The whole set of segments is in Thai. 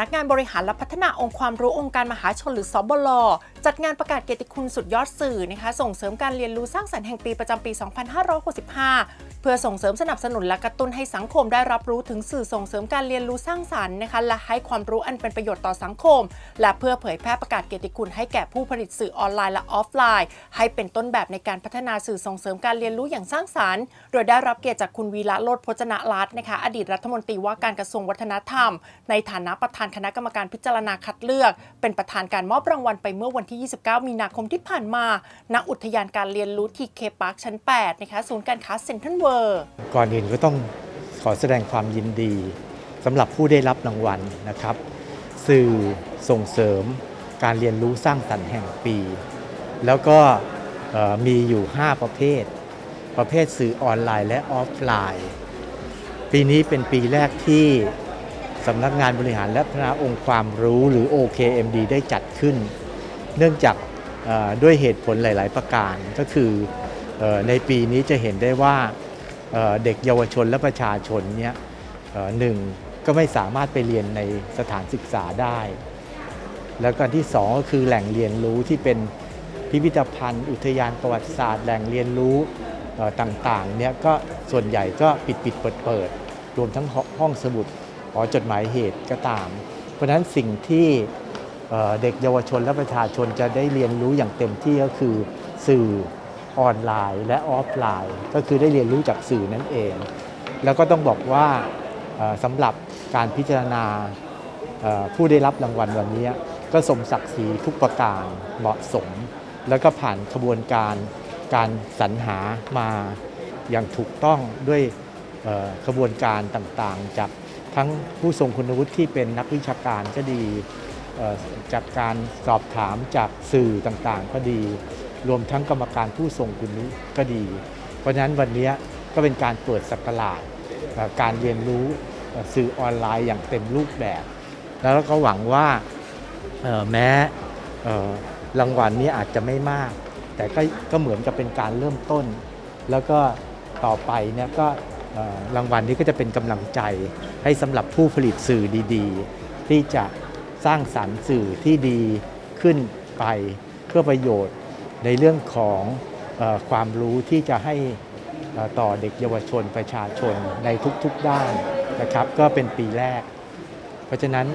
นักงานบริหารและพัฒนาองค์ความรู้องค์การมหาชนหรือสบลจัดงานประกาศเกียรติคุณสุดยอดสื่อนะคะส่งเสริมการเรียนรู้สร้างสรรค์แห่งปีประจำปี 2565 เพื่อส่งเสริมสนับสนุนและกระตุ้นให้สังคมได้รับรู้ถึงสื่อส่งเสริมการเรียนรู้สร้างสรรค์นะคะและให้ความรู้อันเป็นประโยชน์ต่อสังคม และเพื่อเผยแพร่ประกาศเกียรติคุณให้แก่ผู้ผลิตสื่อออนไลน์และออฟไลน์ ให้เป็นต้นแบบในการพัฒนาสื่อส่งเสริมการเรียนรู้อย่างสร้างสรรค์ โดยได้รับเกียรติจากคุณวีระโลดพจนรัตน์นะคะอดีตรัฐมนตรีว่าการกระทรวงวัฒนธรรม ในฐานะประธานคณะกรรมการพิจารณาคัดเลือก เป็นประธานการมอบรางวัลไปเมื่อวันที่ 29 มีนาคมที่ผ่านมา ณ อุทยานการเรียนรู้ทีเคพาร์คชั้น 8 นะคะ ศูนย์การค้าเซ็นทรัลเวิร์ก่อนอื่นก็ต้องขอแสดงความยินดีสำหรับผู้ได้รับรางวัลนะครับ สื่อส่งเสริมการเรียนรู้สร้างสรรค์แห่งปี แล้วก็มีอยู่ 5 ประเภท ประเภทสื่อออนไลน์และออฟไลน์ ปีนี้เป็นปีแรกที่ สำนักงานบริหารและพัฒนาองค์ความรู้หรือ OKMD ได้จัดขึ้น เนื่องจากด้วยเหตุผลหลาย ๆ ประการก็คือในปีนี้จะเห็นได้ว่าเด็กเยาวชนและประชาชนเนี่ยหนึ่งก็ไม่สามารถไปเรียนในสถานศึกษาได้ แล้วก็อันที่สองก็คือแหล่งเรียนรู้ที่เป็นพิพิธภัณฑ์ อุทยานประวัติศาสตร์ แหล่งเรียนรู้ต่างๆเนี่ยก็ส่วนใหญ่ก็ปิดปิดเปิดเปิดรวมทั้งห้องสมุด อจดหมายเหตุก็ตาม เพราะฉะนั้นสิ่งที่เด็กเยาวชนและประชาชนจะได้เรียนรู้อย่างเต็มที่ก็คือสื่อออนไลน์ และออฟไลน์ ก็คือได้เรียนรู้จากสื่อนั่นเอง แล้วก็ต้องบอกว่าสำหรับการพิจารณาผู้ได้รับรางวัลวันนี้ก็สมศักดิ์ศรีทุกประการเหมาะสม แล้วก็ผ่านขบวนการการสรรหามาอย่างถูกต้องด้วยขบวนการต่างๆจาก ทั้งผู้ทรงคุณวุฒิที่เป็นนักวิชาการก็ดีจากการสอบถามจากสื่อต่างๆ ก็ดี รวมทั้งกรรมการผู้ทรงคุณวุฒิก็ดี เพราะฉะนั้นวันนี้ก็เป็นการเปิดสักราชการเรียนรู้สื่อออนไลน์อย่างเต็มรูปแบบ แล้วก็หวังว่าแม้รางวัลนี้อาจจะไม่มาก แต่ก็ก็เหมือนกับเป็นการเริ่มต้น แล้วก็ต่อไปเนี่ยก็ รางวัลนี้ก็จะเป็นกำลังใจให้สำหรับผู้ผลิตสื่อดีๆ ที่จะสร้างสรรค์สื่อที่ดีขึ้นไปเพื่อประโยชน์ในเรื่องของอความรู้ที่จะให้ต่อเด็กเยาวชนประชาชนในทุกๆด้านนะครับก็เป็นปีแรก เพราะฉะนั้น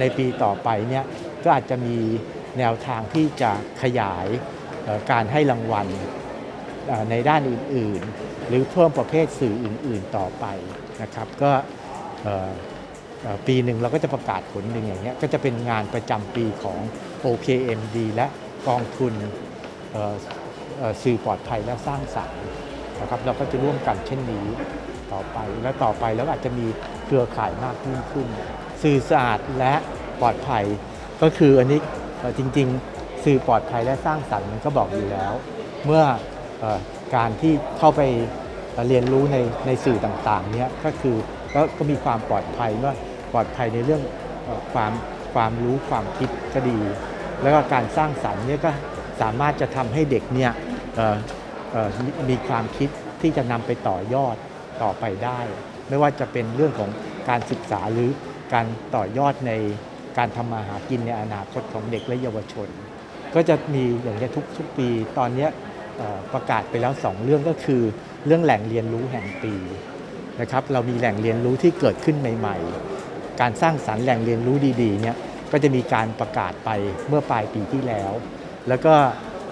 ในปีต่อไปเนี่ยก็อาจจะมีแนวทางที่จะขยายการให้รางวัล ในด้านอื่นๆ หรือเพิ่มประเภทสื่ออื่น ๆต่อไปนะครับ ก็ปีหนึ่งเราก็จะประกาศผลหนึ่งอย่างเงี้ยก็จะเป็นงานประจำปีของ OKMD และกองทุนสื่อปลอดภัยและสร้างสรรค์นะครับเราก็จะร่วมกันเช่นนี้ต่อไปและต่อไปแล้วอาจจะมีเครือข่ายมากยิ่งขึ้น สื่อสะอาดและปลอดภัย ก็คืออันนี้จริง ๆ สื่อปลอดภัยและสร้างสรรค์มันก็บอกอยู่แล้ว เมื่อ การที่เข้าไปเรียนรู้ในในสื่อต่างๆเนี้ยก็คือก็ก็มีความปลอดภัยว่าปลอดภัยในเรื่องความความรู้ความคิดก็ดี แล้วก็การสร้างสรรค์เนี่ยก็สามารถจะทำให้เด็กเนี่ยมีความคิดที่จะนำไปต่อยอดต่อไปได้ ไม่ว่าจะเป็นเรื่องของการศึกษาหรือการต่อยอดในการทำมาหากินในอนาคตของเด็กและเยาวชน ก็จะมีอย่างนี้ยทุกทุกปีตอนเนี้ย ประกาศไปแล้ว 2 เรื่องก็คือ เรื่องแหล่งเรียนรู้แห่งปีนะครับเรามีแหล่งเรียนรู้ที่เกิดขึ้นใหม่ ๆ การสร้างสรรค์แหล่งเรียนรู้ดีๆเนี่ยก็จะมีการประกาศไปเมื่อปลายปีที่แล้ว แล้วก็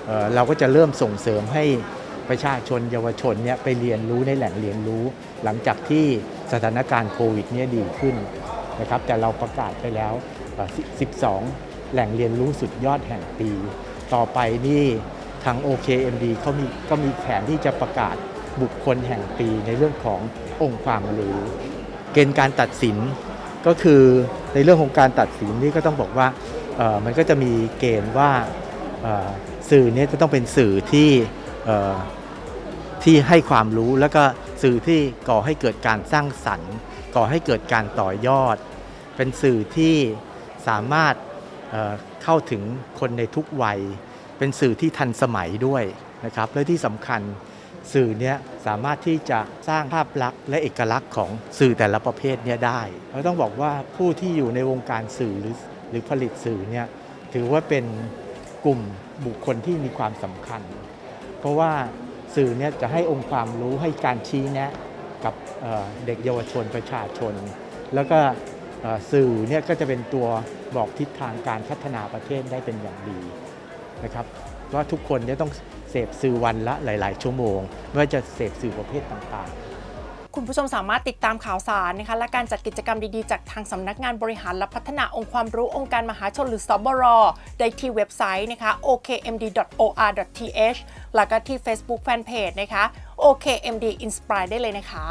เอ่อเราก็จะเริ่มส่งเสริมให้ประชาชนเยาวชนเนี่ยไปเรียนรู้ในแหล่งเรียนรู้ หลังจากที่สถานการณ์โควิดเนี่ยดีขึ้นนะครับแต่เราประกาศไปแล้วเอ่อ12 แหล่งเรียนรู้สุดยอดแห่งปี ต่อไปนี่ ทาง OKMD เขามีก็มีแผนที่จะประกาศบุคคลแห่งปีในเรื่องขององค์ความรู้ เกณฑ์การตัดสินก็คือในเรื่องของการตัดสินนี่ก็ต้องบอกว่ามันก็จะมีเกณฑ์ว่าสื่อนี้จะต้องเป็นสื่อที่ที่ให้ความรู้แล้วก็สื่อที่ก่อให้เกิดการสร้างสรรค์ ก่อให้เกิดการต่อยอด เป็นสื่อที่สามารถเข้าถึงคนในทุกวัย เป็นสื่อที่ทันสมัยด้วยนะครับและที่สำคัญสื่อเนี่ยสามารถที่จะสร้างภาพลักษณ์และเอกลักษณ์ของสื่อแต่ละประเภทเนี่ยได้เราต้องบอกว่าผู้ที่อยู่ในวงการสื่อหรือหรือผลิตสื่อเนี่ยถือว่าเป็นกลุ่มบุคคลที่มีความสำคัญ เพราะว่าสื่อเนี่ยจะให้องค์ความรู้ให้การชี้แนะกับเเด็กเยาวชนประชาชน แล้วก็สื่อเนี่ยก็จะเป็นตัวบอกทิศทางการพัฒนาประเทศได้เป็นอย่างดี นะครับว่าทุกคนเนี่ยต้องเสพสื่อวันละหลาย ๆ ชั่วโมง ไม่ว่าจะเสพสื่อประเภทต่างๆคุณผู้ชมสามารถติดตามข่าวสารนะคะและการจัดกิจกรรมดีๆ จากทางสำนักงานบริหารและพัฒนาองค์ความรู้องค์การมหาชนหรือสบรได้ที่เว็บไซต์นะคะ okmd.or.th แล้วก็ที่ Facebook Fanpage นะคะ okmd inspire ได้เลยนะคะ